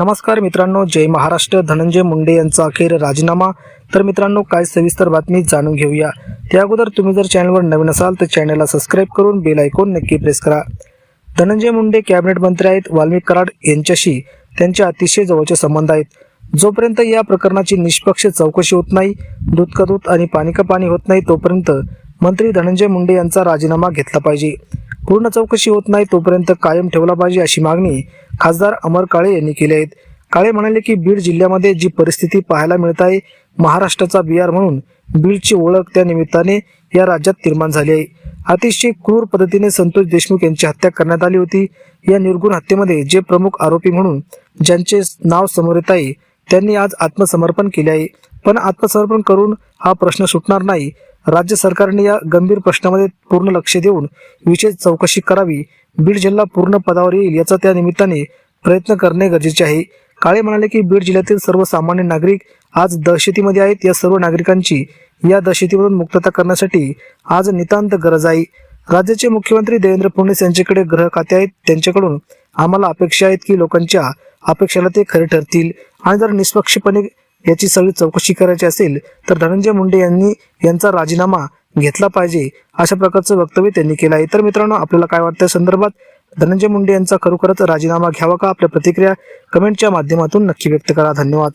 नमस्कार मित्रांनो जय महाराष्ट्र. धनंजय मुंडे यांचा अखेर राजीनामा. तर मित्रांनो काय सविस्तर बातमी जाणून घेऊया. त्या अगोदर तुम्ही जर चॅनलवर नवीन असाल तर चॅनलला सबस्क्राईब करून बेल ऐकून नक्की प्रेस करा. धनंजय मुंडे कॅबिनेट मंत्री आहेत वाल्मिक कराड यांच्याशी त्यांचे अतिशय जवळचे संबंध आहेत. जोपर्यंत या प्रकरणाची निष्पक्ष चौकशी होत नाही दूध का दूध आणि पाणी का पाणी होत नाही तोपर्यंत मंत्री धनंजय मुंडे यांचा राजीनामा घेतला पाहिजे. पूर्ण चौकशी होत नाही तोपर्यंत कायम ठेवला पाहिजे अशी मागणी खासदार अमर काळे यांनी केली आहेत काळे म्हणाले की बीड जिल्ह्यामध्ये जी परिस्थिती पाहायला मिळत आहे महाराष्ट्राचा बिहार म्हणून बीडची ओळख त्या निमित्ताने या राज्यात निर्माण झाली आहे. अतिशय क्रूर पद्धतीने संतोष देशमुख यांची हत्या करण्यात आली होती. या निर्गुण हत्येमध्ये जे प्रमुख आरोपी म्हणून ज्यांचे नाव समोर येत आहे त्यांनी आज आत्मसमर्पण केले आहे. पण आत्मसमर्पण करून हा प्रश्न सुटणार नाही राज्य सरकारने या गंभीर प्रश्नामध्ये पूर्ण लक्ष देऊन विशेष चौकशी करावी. बीड जिल्हा पूर्ण पदावर येईल याचा त्या निमित्ताने प्रयत्न करणे गरजेचे आहे. काळे म्हणाले की बीड जिल्ह्यातील सर्वसामान्य नागरिक आज दहशतीमध्ये आहेत. या सर्व नागरिकांची या दहशतीमधून मुक्तता करण्यासाठी आज नितांत गरज आहे. राज्याचे मुख्यमंत्री देवेंद्र फडणवीस यांच्याकडे ग्रह खाते आहेत. त्यांच्याकडून आम्हाला अपेक्षा आहेत की लोकांच्या अपेक्षेला ते खरे ठरतील. आणि जर निष्पक्षपणे याची सगळी चौकशी करायची असेल तर धनंजय मुंडे यांनी यांचा राजीनामा घेतला पाहिजे अशा प्रकारचं वक्तव्य त्यांनी केलं आहे. तर मित्रांनो आपल्याला काय वाटतं संदर्भात? धनंजय मुंडे यांचा खरोखरच राजीनामा घ्यावा का? आपल्या प्रतिक्रिया कमेंटच्या माध्यमातून नक्की व्यक्त करा. धन्यवाद.